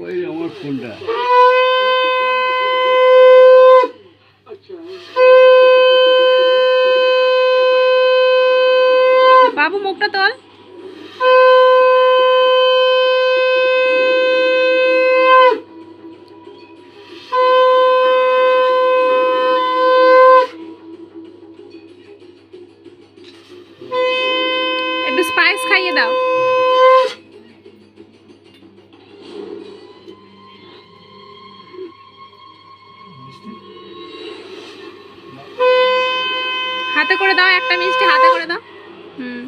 ওই আমার ফোনটা বাবু মুখটা তোল একটু স্পাইস খাইয়ে দাও করে দাও একটা মিষ্টি হাতে করে দাও। হুম।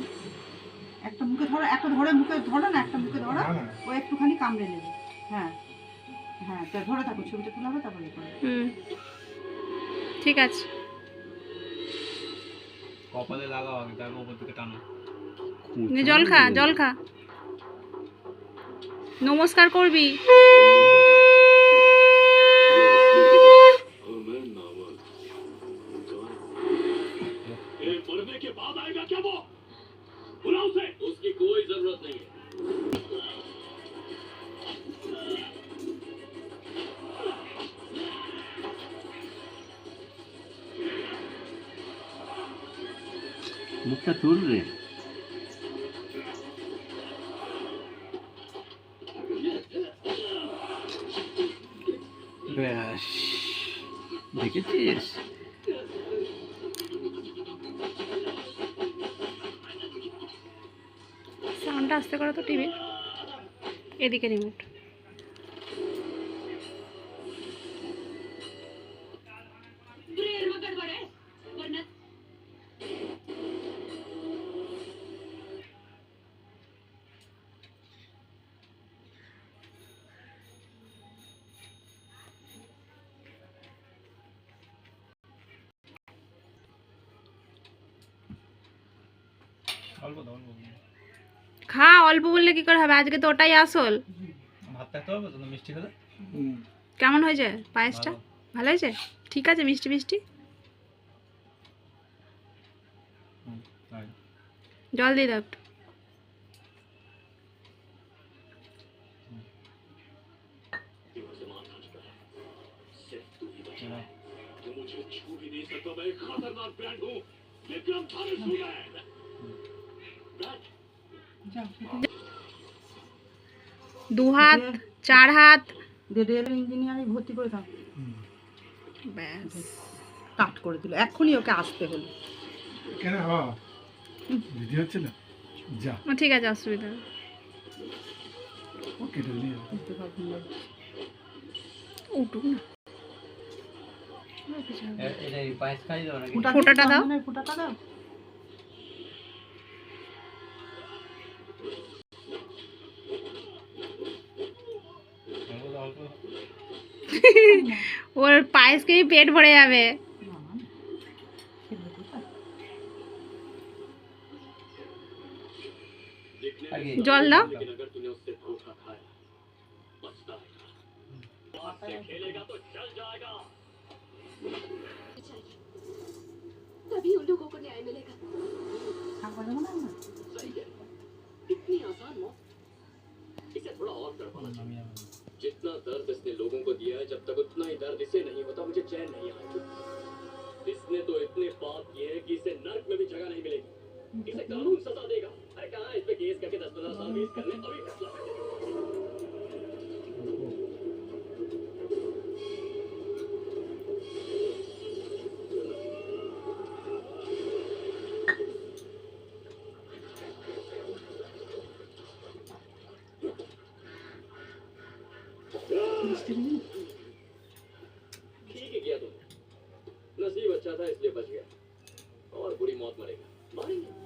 একটা মুখে ধরো একটা ধরে মুখে ধরো না একটা মুখে ধরো ও একটুখানি কামড়ে নেবে। হ্যাঁ। হ্যাঁ তা ধরে থাকো ছবিটা তোলা হবে তারপরে করো। হুম। ঠিক আছে। কপালে লাগাও আগে তারপর উপর থেকে টানো। নে জল খা জল খা। নমস্কার করবি। মুখটা তুল রে। ব্যাস। দেখেছিস? সাউন্ডটা আস্তে করো তো টিভি এদিকে রিমোট। খা অল্প বললে কি করে হবে আজকে তো ওটাই আসল ভাত থাকতে হবে তো মিষ্টি খেলে কেমন হয়েছে পায়েসটা ভালো। ভালো হয়েছে ঠিক আছে মিষ্টি মিষ্টি হুম, তাই। জল দিয়ে দাও একটু এরা तू मुझे छू भी नहीं सकता मैं एक खतरनाक ब्रांड हूँ विक्रम थानेश्वर ब्रांड যাও দু হাত চার হাত রেল ইঞ্জিনিয়ারিং ভর্তি করে দাও। ব্যাস। কাট করে দিল। এখনই ওকে আসতে হলো। কেন? হওয়া দিদি হচ্ছে না? যা। ঠিক আছে অসুবিধা। উঠুক না। ফোঁটাটা দাও। ফোঁটাটা দাও। ওর পায়েস খেয়ে পেট ভরে যাবে না, না। খেলে কোথায়? देखने आगे। में जल दो। लेकिन अगर तूने उससे धोखा खाया पछताएगा हाथ से खेलेगा तो चल जाएगा तभी उन लोगों को न्याय मिलेगा থাকবা যাবে না না? सही है इतनी आसान मौत इसे थोड़ा और तड़पाना चाहिए নামিয়ে আনো। जितना दर्द इसने लोगों को दिया है जब तक उतना ही दर्द इसे नहीं होता मुझे चैन नहीं आएगी इसने तो इतने पाप किए हैं कि इसे नर्क में भी जगह नहीं मिलेगी। इसे कानून सजा देगा। अरे कहा इस पे केस करके दस पंद्रह साल वेस्ट कर ले ठीक है, किया तुमने। नसीब अच्छा था, इसलिए बच गया। और बुरी मौत मरेगा। मारेंगे।